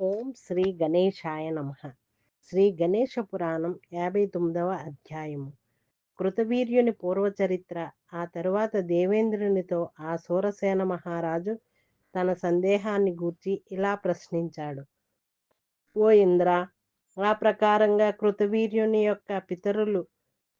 ఓం శ్రీ గణేశాయ నమ. శ్రీ గణేశ పురాణం యాభై తొమ్మిదవ అధ్యాయము. కృతవీర్యుని పూర్వచరిత్ర ఆ తరువాత దేవేంద్రునితో ఆ సూరసేన మహారాజు తన సందేహాన్ని గూర్చి ఇలా ప్రశ్నించాడు. ఓ ఇంద్ర ఆ ప్రకారంగా కృతవీర్యుని యొక్క పితరులు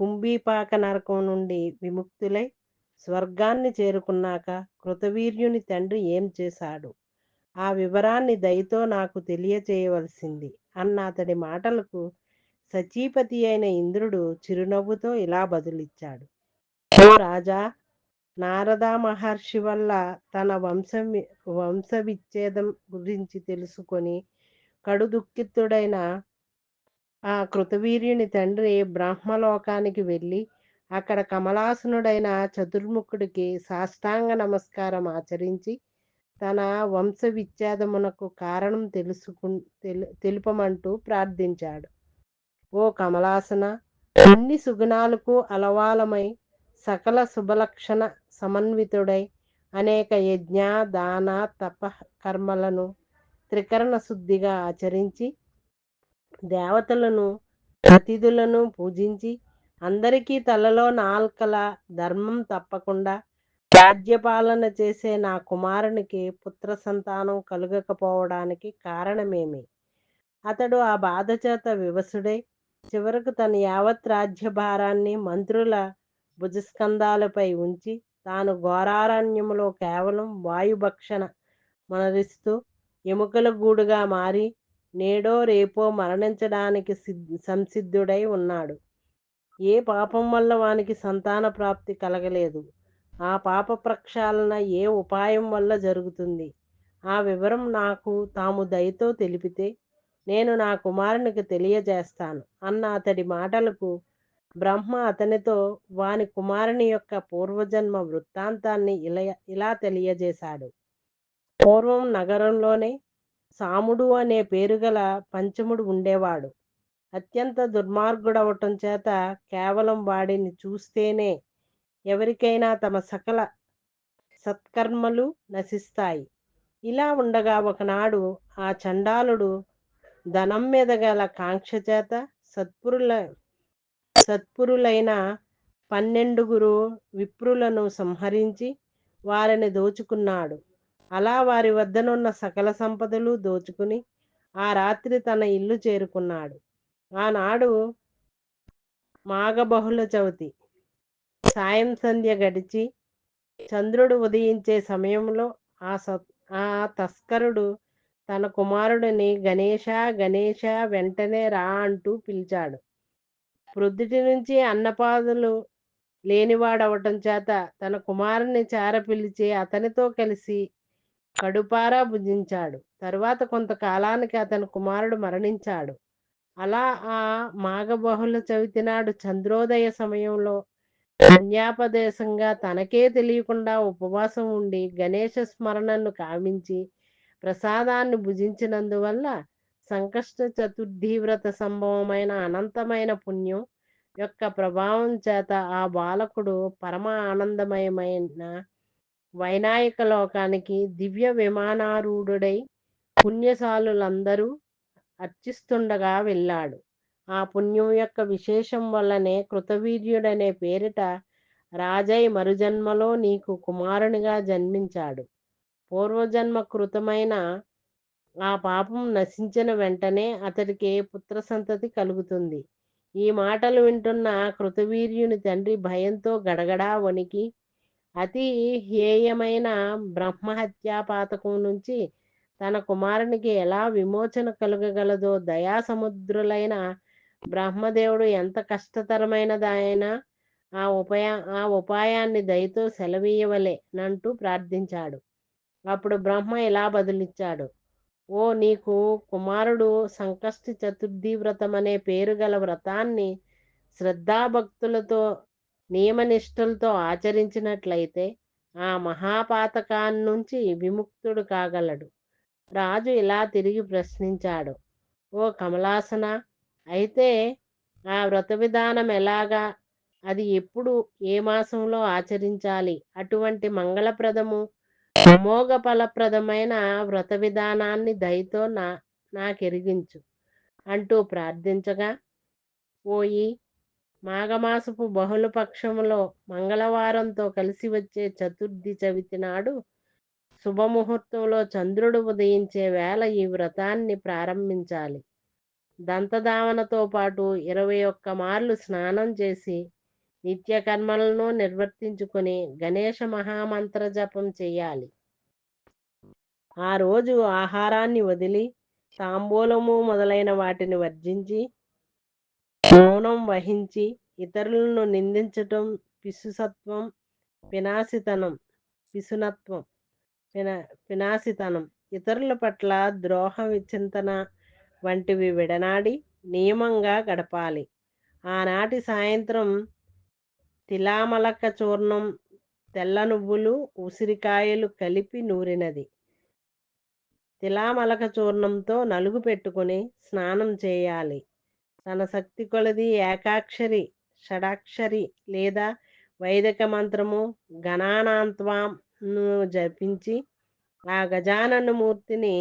కుంభీపాక నరకం నుండి విముక్తులై స్వర్గాన్ని చేరుకున్నాక కృతవీర్యుని తండ్రి ఏం చేశాడు? ఆ వివరాన్ని దయతో నాకు తెలియచేయవలసింది. అన్న అతడి మాటలకు సచీపతి అయిన ఇంద్రుడు చిరునవ్వుతో ఇలా బదులిచ్చాడు. ఓ రాజా! నారద మహర్షి వల్ల తన వంశం వంశ విచ్ఛేదం గురించి తెలుసుకొని కడు దుఃఖితుడైన ఆ కృతవీర్యుని తండ్రి బ్రహ్మలోకానికి వెళ్ళి అక్కడ కమలాసనుడైన చతుర్ముఖుడికి సాష్టాంగ నమస్కారం ఆచరించి తన వంశ విచ్ఛేదమునకు కారణం తెలుసుకు తెలు తెలుపమంటూ ప్రార్థించాడు. ఓ కమలాసన అన్ని సుగుణాలకు అలవాలమై సకల శుభలక్షణ సమన్వితుడై అనేక యజ్ఞ దాన తప కర్మలను త్రికరణ శుద్ధిగా ఆచరించి దేవతలను అతిథులను పూజించి అందరికీ తలలో నాల్కల ధర్మం తప్పకుండా రాజ్యపాలన చేసే నా కుమారునికి పుత్ర సంతానం కలుగకపోవడానికి కారణమేమి? అతడు ఆ బాధ చేత వివసుడై చివరకు తన యావత్ రాజ్యభారాన్ని మంత్రుల భుజస్కంధాలపై ఉంచి తాను ఘోరారణ్యములో కేవలం వాయుభక్షణ మనరిస్తూ ఎముకల గూడుగా మారి నేడో రేపో మరణించడానికి సంసిద్ధుడై ఉన్నాడు. ఏ పాపం వల్ల వానికి సంతాన ప్రాప్తి కలగలేదు? ఆ పాప ప్రక్షాళన ఏ ఉపాయం వల్ల జరుగుతుంది? ఆ వివరం నాకు తాము దయతో తెలిపితే నేను నా కుమారునికి తెలియజేస్తాను. అన్న అతడి మాటలకు బ్రహ్మ అతనితో వాని కుమారుని యొక్క పూర్వజన్మ వృత్తాంతాన్ని ఇలా ఇలా తెలియజేశాడు. పూర్వం నగరంలోనే సాముడు అనే పేరుగల పంచముడు ఉండేవాడు. అత్యంత దుర్మార్గుడవటం చేత కేవలం వాడిని చూస్తేనే ఎవరికైనా తమ సకల సత్కర్మలు నశిస్తాయి. ఇలా ఉండగా ఒకనాడు ఆ చండాలుడు ధనం మీద గల కాంక్ష చేత సత్పురుల సత్పురులైన పన్నెండుగురు విప్రులను సంహరించి వారిని దోచుకున్నాడు. అలా వారి వద్దనున్న సకల సంపదలు దోచుకుని ఆ రాత్రి తన ఇల్లు చేరుకున్నాడు. ఆనాడు మాఘబహుళ చవితి. సాయం సంధ్య గడిచి చంద్రుడు ఉదయించే సమయంలో ఆ స ఆ తస్కరుడు తన కుమారుడిని గణేష గణేష వెంటనే రా అంటూ పిలిచాడు. ప్రొద్దుటి నుంచి అన్నపాదులు లేనివాడవటం చేత తన కుమారుని చార పిలిచి అతనితో కలిసి కడుపారా భుజించాడు. తరువాత కొంతకాలానికి అతని కుమారుడు మరణించాడు. అలా ఆ మాఘబహుళ చవితి నాడు చంద్రోదయ సమయంలో కన్యాపదేశంగా తనకే తెలియకుండా ఉపవాసం ఉండి గణేష స్మరణను కావించి ప్రసాదాన్ని భుజించినందువల్ల సంకష్ట చతుర్థి వ్రత సంభవమైన అనంతమైన పుణ్యం యొక్క ప్రభావం చేత ఆ బాలకుడు పరమ ఆనందమయమైన వైనాయక లోకానికి దివ్య విమానారూఢుడై పుణ్యశాలులందరూ అర్చిస్తుండగా వెళ్ళాడు. ఆ పుణ్యం యొక్క విశేషం వల్లనే కృతవీర్యుడనే పేరిట రాజై మరుజన్మలో నీకు కుమారునిగా జన్మించాడు. పూర్వజన్మ కృతమైన ఆ పాపం నశించిన వెంటనే అతడికి పుత్ర సంతతి కలుగుతుంది. ఈ మాటలు వింటున్న కృతవీర్యుని తండ్రి భయంతో గడగడా వణికి అతి హేయమైన బ్రహ్మహత్యా పాతకం నుంచి తన కుమారునికి ఎలా విమోచన కలుగగలదో దయాసముద్రులైన బ్రహ్మదేవుడు ఎంత కష్టతరమైనదైనా ఆ ఉపాయ ఆ ఉపాయాన్ని దయతో సెలవీయవలే నంటూ ప్రార్థించాడు. అప్పుడు బ్రహ్మ ఇలా బదులిచ్చాడు. ఓ నీకు కుమారుడు సంకష్టి చతుర్థి వ్రతం అనే పేరు గల వ్రతాన్ని శ్రద్ధాభక్తులతో నియమనిష్ఠులతో ఆచరించినట్లయితే ఆ మహాపాతకాన్నించి విముక్తుడు కాగలడు. రాజు ఇలా తిరిగి ప్రశ్నించాడు. ఓ కమలాసన అయితే ఆ వ్రత విధానం ఎలాగా? అది ఎప్పుడు ఏ మాసంలో ఆచరించాలి? అటువంటి మంగళప్రదము అమోఘ ఫలప్రదమైన వ్రత విధానాన్ని దయతో నా నాకెరిగించు. అంటూ ప్రార్థించగా పోయి మాఘమాసపు బహుళపక్షములో మంగళవారంతో కలిసి వచ్చే చతుర్థి చవితి నాడు శుభముహూర్తంలో చంద్రుడు ఉదయించే వేళ ఈ వ్రతాన్ని ప్రారంభించాలి. దంతధావనతో పాటు ఇరవై ఒక్క మార్లు స్నానం చేసి నిత్య కర్మలను నిర్వర్తించుకొని గణేష మహామంత్ర జపం చేయాలి. ఆ రోజు ఆహారాన్ని వదిలి తాంబూలము మొదలైన వాటిని వర్జించి మౌనం వహించి ఇతరులను నిందించటం పిసుసత్వం పినాసితనం పిసునత్వం పినా పినాసితనం ఇతరుల పట్ల ద్రోహ విచింతన వంటివి విడనాడి నియమంగా గడపాలి. ఆనాటి సాయంత్రం తిలామలక చూర్ణం తెల్ల నువ్వులు ఉసిరికాయలు కలిపి నూరినది. తిలామలక చూర్ణంతో నలుగు పెట్టుకుని స్నానం చేయాలి. తన శక్తి కొలది ఏకాక్షరి షడాక్షరి లేదా వైదిక మంత్రము గణానాంత్వాను జపించి ఆ గజానన మూర్తిని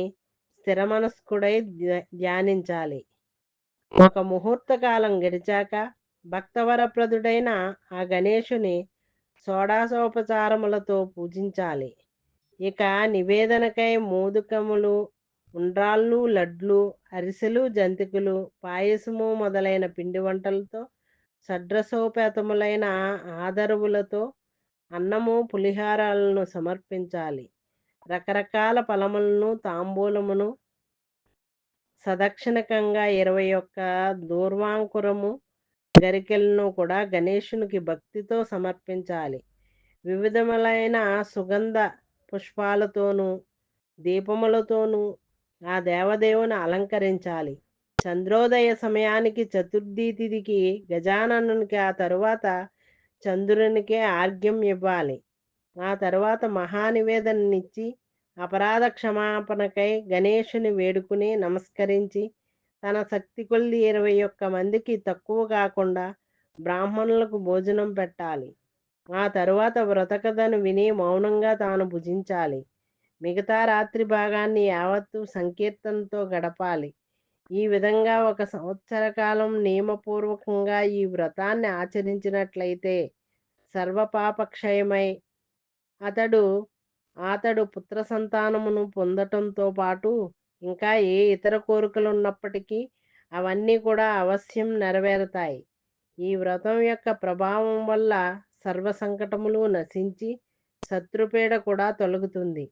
స్థిరమనస్కుడై ధ్యానించాలి. ఒక ముహూర్త కాలం గడిచాక భక్తవరప్రదుడైన ఆ గణేశుని షోడాసోపచారములతో పూజించాలి. ఇక నివేదనకై మోదుకములు ఉండ్రాళ్ళు లడ్లు అరిసెలు జంతికలు పాయసము మొదలైన పిండి వంటలతో షడ్రసోపేతములైన ఆదరువులతో అన్నము పులిహారాలను సమర్పించాలి. రకరకాల ఫలములను తాంబూలమును సదక్షిణకంగా ఇరవై ఒక్క దూర్వాంకురము గరికెలను కూడా గణేషునికి భక్తితో సమర్పించాలి. వివిధములైన సుగంధ పుష్పాలతోనూ దీపములతోనూ ఆ దేవదేవుని అలంకరించాలి. చంద్రోదయ సమయానికి చతుర్థి తిథికి గజాననునికి ఆ తరువాత చంద్రునికి ఆర్ఘ్యం ఇవ్వాలి. ఆ తర్వాత మహానివేదననిచ్చి అపరాధ క్షమాపణకై గణేషుని వేడుకుని నమస్కరించి తన శక్తి కొల్లి ఇరవై ఒక్క మందికి తక్కువ కాకుండా బ్రాహ్మణులకు భోజనం పెట్టాలి. ఆ తరువాత వ్రతకథను విని మౌనంగా తాను భుజించాలి. మిగతా రాత్రి భాగాన్ని యావత్తు సంకీర్తనతో గడపాలి. ఈ విధంగా ఒక సంవత్సర కాలం నియమపూర్వకంగా ఈ వ్రతాన్ని ఆచరించినట్లయితే సర్వపాపక్షయమై అతడు అతడు పుత్ర సంతానమును పొందటంతో పాటు ఇంకా ఏ ఇతర కోరికలు ఉన్నప్పటికీ అవన్నీ కూడా అవశ్యం నెరవేరుతాయి. ఈ వ్రతం యొక్క ప్రభావం వల్ల సర్వ సంకటములు నశించి శత్రుపీడ కూడా తొలగుతుంది.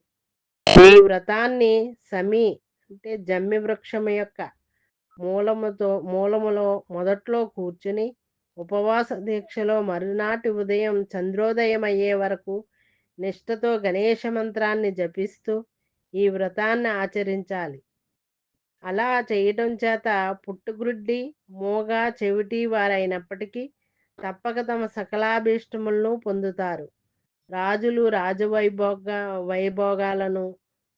ఈ వ్రతాన్ని సమీ అంటే జమ్మి వృక్షం యొక్క మూలముతో మూలములో మొదట్లో కూర్చుని ఉపవాస దీక్షలో మరునాటి ఉదయం చంద్రోదయం అయ్యే వరకు నిష్ఠతో గణేష మంత్రాన్ని జపిస్తూ ఈ వ్రతాన్ని ఆచరించాలి. అలా చేయటం చేత పుట్టుగ్రుడ్డి మోగ చెవిటి వారైనప్పటికీ తప్పక తమ సకలాభీష్టములను పొందుతారు. రాజులు రాజవైభోగ వైభోగాలను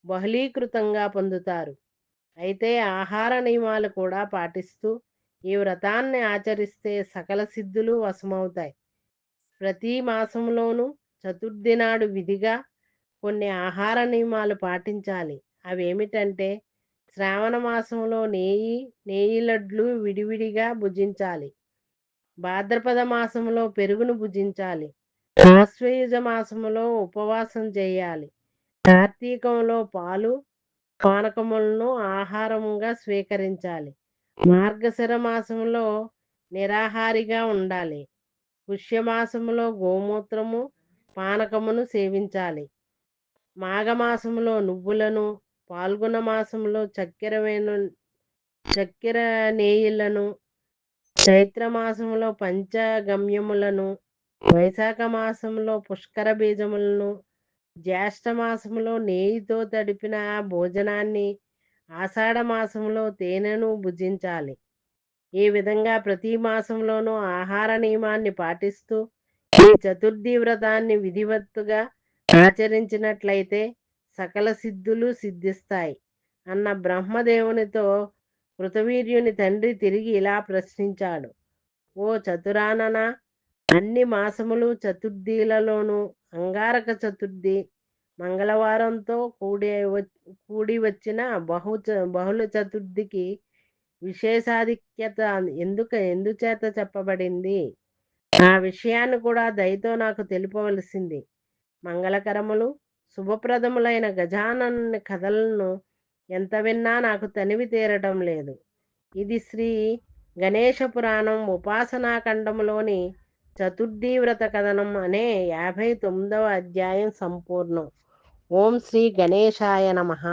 బహుళీకృతంగా పొందుతారు. అయితే ఆహార నియమాలు కూడా పాటిస్తూ ఈ వ్రతాన్ని ఆచరిస్తే సకల సిద్ధులు వశమవుతాయి. ప్రతి మాసంలోనూ చతుర్థి నాడు విధిగా కొన్ని ఆహార నియమాలు పాటించాలి. అవి ఏమిటంటే శ్రావణ మాసంలో నేయి నేయి లడ్లు విడివిడిగా భుజించాలి. భాద్రపద మాసంలో పెరుగును భుజించాలి. ఆశ్వయుజ మాసంలో ఉపవాసం చేయాలి. కార్తీకంలో పాలు పానకములను ఆహారంగా స్వీకరించాలి. మార్గశిర మాసంలో నిరాహారిగా ఉండాలి. పుష్యమాసంలో గోమూత్రము పానకమును సేవించాలి. మాఘమాసంలో నువ్వులను పాల్గొన మాసంలో చక్కెర వేణు చక్కెర నేయిలను చైత్ర మాసంలో పంచగమ్యములను వైశాఖ మాసంలో పుష్కర బీజములను జ్యేష్ఠ మాసంలో నేయితో తడిపిన భోజనాన్ని ఆషాఢ మాసంలో తేనెను భుజించాలి. ఈ విధంగా ప్రతి మాసంలోనూ ఆహార నియమాన్ని పాటిస్తూ ఈ చతుర్థి వ్రతాన్ని విధివత్తుగా ఆచరించినట్లయితే సకల సిద్ధులు సిద్ధిస్తాయి అన్న బ్రహ్మదేవునితో కృతవీర్యుని తండ్రి తిరిగి ఇలా ప్రశ్నించాడు. ఓ చతురానన అన్ని మాసములు చతుర్థిలలోనూ అంగారక చతుర్థి మంగళవారంతో కూడి కూడి వచ్చిన బహు బహుళ చతుర్థికి విశేషాధిక్యత ఎందుకు ఎందుచేత చెప్పబడింది? ఆ విషయాన్ని కూడా దయతో నాకు తెలుపవలసింది. మంగళకరములు శుభప్రదములైన గజాననుని కథలను ఎంత విన్నా నాకు తనివి తీరటం లేదు. ఇది శ్రీ గణేశ పురాణం ఉపాసనా ఖండంలోని వ్రత కథనం అనే యాభై తొమ్మిదవ అధ్యాయం సంపూర్ణం. ఓం శ్రీ గణేశాయ నమః.